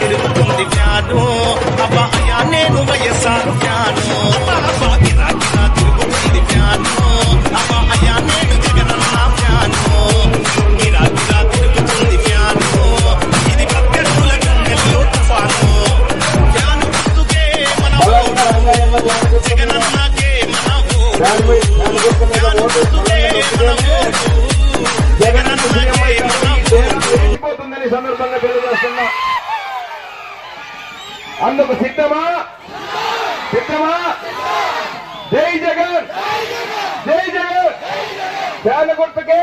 తిరుగుతుంది ఫ్యాను అబ్బాయా నేను వైఎస్ఆర్ ఫ్యాను అబ్బా గిరా తిరుగుతుంది ఫ్యాను అబ్బా నేను జగనన్న ఫ్యాను గిరా గిరా తిరుగుతుంది ఫ్యాను ఇది తుఫాను మన జగనన్నకే అందుకు సిద్ధమా? సిద్ధమా? జై జగన్! జై జగన్! పేద గుర్తుకే!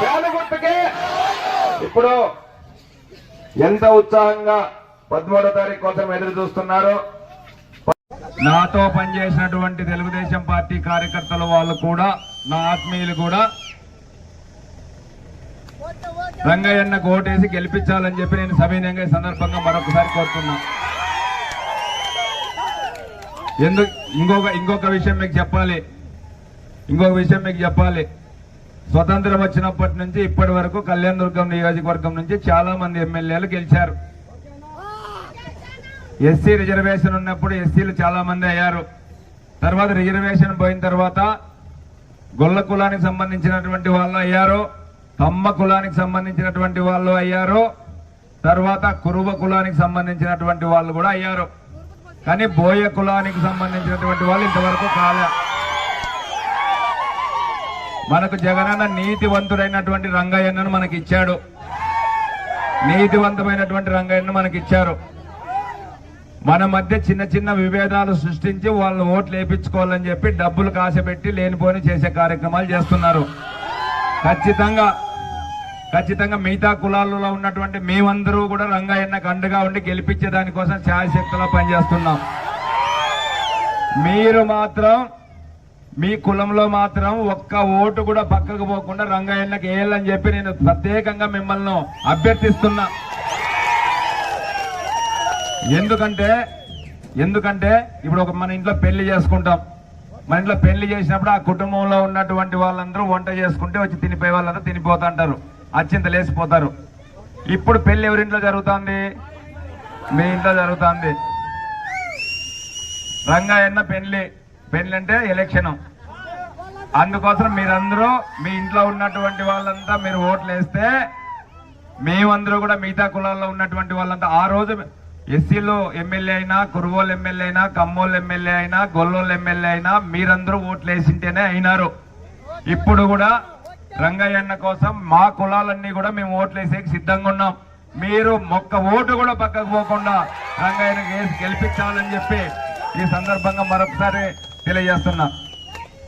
పేద గుర్తుకే! ఇప్పుడు ఎంత ఉత్సాహంగా పదమూడో తారీఖు కోసం ఎదురు చూస్తున్నారు? నాతో పనిచేసినటువంటి తెలుగుదేశం పార్టీ కార్యకర్తలు వాళ్ళు కూడా నా ఆత్మీయులు కూడా రంగయ్యన్నకు ఓటేసి గెలిపించాలని చెప్పి నేను సవినయంగా ఈ సందర్భంగా మరొకసారి కోరుతున్నాను ఎందుకు ఇంకొక ఇంకొక విషయం మీకు చెప్పాలి. ఇంకొక విషయం మీకు చెప్పాలి. స్వతంత్రం వచ్చినప్పటి నుంచి ఇప్పటి వరకు కళ్యాణ దుర్గం నియోజకవర్గం నుంచి చాలా మంది ఎమ్మెల్యేలు గెలిచారు. ఎస్సీ రిజర్వేషన్ ఉన్నప్పుడు ఎస్సీలు చాలా మంది అయ్యారు. తర్వాత రిజర్వేషన్ పోయిన తర్వాత గొల్ల కులానికి సంబంధించినటువంటి వాళ్ళు అయ్యారు తమ్మ కులానికి సంబంధించినటువంటి వాళ్ళు అయ్యారు తర్వాత కురువ కులానికి సంబంధించినటువంటి వాళ్ళు కూడా అయ్యారు. కానీ బోయ కులానికి సంబంధించినటువంటి వాళ్ళు ఇంతవరకు కాలే. మనకు జగనన్న నీతివంతుడైనటువంటి రంగయ్యను మనకి ఇచ్చాడు నీతివంతమైనటువంటి రంగయ్యను మనకి ఇచ్చారు మన మధ్య చిన్న చిన్న విభేదాలు సృష్టించి వాళ్ళు ఓట్లు వేయించుకోవాలని చెప్పి డబ్బులు కాసపెట్టి లేనిపోని చేసే కార్యక్రమాలు చేస్తున్నారు. ఖచ్చితంగా ఖచ్చితంగా మిగతా కులాలలో ఉన్నటువంటి మేమందరూ కూడా రంగయ్యన్నకు అండగా ఉండి గెలిపించే దానికోసం ఛాయశక్తిలో పనిచేస్తున్నాం. మీరు మాత్రం మీ కులంలో మాత్రం ఒక్క ఓటు కూడా పక్కకు పోకుండా రంగయ్యన్నకి వేయాలని చెప్పి నేను ప్రత్యేకంగా మిమ్మల్ని అభ్యర్థిస్తున్నా. ఎందుకంటే ఎందుకంటే ఇప్పుడు ఒక మన ఇంట్లో పెళ్ళి చేసుకుంటాం. మన ఇంట్లో పెళ్ళి చేసినప్పుడు ఆ కుటుంబంలో ఉన్నటువంటి వాళ్ళందరూ వంట చేసుకుంటే వచ్చి తినిపోయే వాళ్ళందరూ తినిపోతుంటారు అత్యంత లేచిపోతారు. ఇప్పుడు పెళ్ళి ఎవరింట్లో జరుగుతుంది? మీ ఇంట్లో జరుగుతుంది. రంగాయన్న పెళ్ళి పెళ్ళి అంటే ఎలక్షన్. అందుకోసం మీరందరూ మీ ఇంట్లో ఉన్నటువంటి వాళ్ళంతా మీరు ఓట్లు వేస్తే మేమందరూ కూడా మిగతా కులాల్లో ఉన్నటువంటి వాళ్ళంతా ఆ రోజు ఎస్సీలో ఎమ్మెల్యే అయినా కురువోలు ఎమ్మెల్యే అయినా కమ్మోళ్ళు ఎమ్మెల్యే అయినా గొల్లోళ్ళు ఎమ్మెల్యే అయినా మీరందరూ ఓట్లు వేసింటేనే అయినారు. ఇప్పుడు కూడా రంగయ్యన్న కోసం మా కులాలన్నీ కూడా మేము ఓట్లు వేసేకి సిద్ధంగా ఉన్నాం. మీరు మొక్క ఓటు కూడా పక్కకు పోకుండా రంగయ్యను వేసి గెలిపించాలని చెప్పి ఈ సందర్భంగా మరొకసారి తెలియజేస్తున్నా.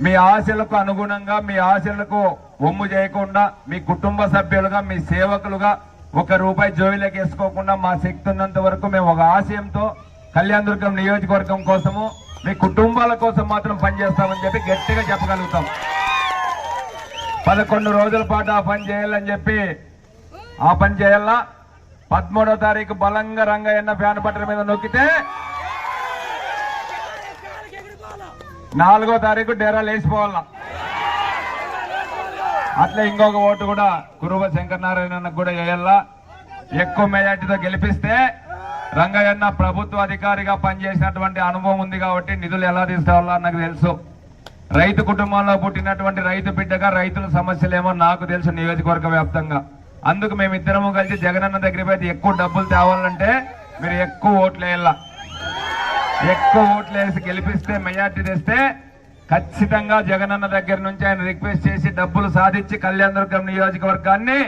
మీ ఆశలకు అనుగుణంగా మీ ఆశలకు ఒమ్ము చేయకుండా మీ కుటుంబ సభ్యులుగా మీ సేవకులుగా ఒక రూపాయి జోవిలోకి వేసుకోకుండా మా శక్తి ఉన్నంత వరకు మేము ఒక ఆశయంతో కళ్యాణదుర్గం నియోజకవర్గం కోసము మీ కుటుంబాల కోసం మాత్రం పనిచేస్తామని చెప్పి గట్టిగా చెప్పగలుగుతాం. పదకొండు రోజుల పాటు ఆ పని చేయాలని చెప్పి ఆ పని చేయాలా? పదమూడో తారీఖు బలంగా రంగయ్యన్న ఫ్యాన్ బట్టల మీద నొక్కితే నాలుగో తారీఖు డేరా లేచిపోవాలా? అట్లా ఇంకొక ఓటు కూడా కురువ శంకరనారాయణకు కూడా వేయాలా? ఎక్కువ మెజార్టీతో గెలిపిస్తే రంగయ్యన్న ప్రభుత్వ అధికారిగా పనిచేసినటువంటి అనుభవం ఉంది కాబట్టి నిధులు ఎలా తీసుకోవాలో నాకు తెలుసు. రైతు కుటుంబంలో పుట్టినటువంటి రైతు బిడ్డగా రైతుల సమస్యలేమో నాకు తెలుసు నియోజకవర్గ వ్యాప్తంగా. అందుకు మేమిద్దరము కలిసి జగనన్న దగ్గరికి పోయి ఎక్కువ డబ్బులు తేవాలంటే మీరు ఎక్కువ ఓట్లు వేయాల. ఎక్కువ ఓట్లు వేసి గెలిపిస్తే మెజార్టీ తెస్తే ఖచ్చితంగా జగనన్న దగ్గర నుంచి ఆయన రిక్వెస్ట్ చేసి డబ్బులు సాధించి కళ్యాణదుర్గం నియోజకవర్గాన్ని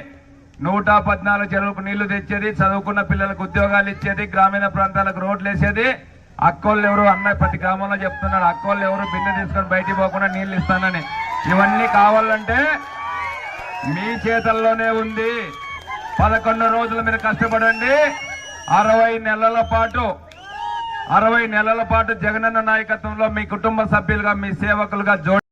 నూట పద్నాలుగు చెరువుకు నీళ్ళు తెచ్చేది చదువుకున్న పిల్లలకు ఉద్యోగాలు ఇచ్చేది గ్రామీణ ప్రాంతాలకు రోడ్లు వేసేది అక్కోళ్ళు ఎవరు అన్నయ్య ప్రతి గ్రామంలో చెప్తున్నాడు అక్కోళ్ళు ఎవరు బిన్నె తీసుకొని బయటికి పోకుండా నీళ్ళు ఇస్తానని. ఇవన్నీ కావాలంటే మీ చేతల్లోనే ఉంది. పదకొండు రోజులు మీరు కష్టపడండి. అరవై నెలల పాటు అరవై నెలల పాటు జగనన్న నాయకత్వంలో మీ కుటుంబ సభ్యులుగా మీ సేవకులుగా జోడి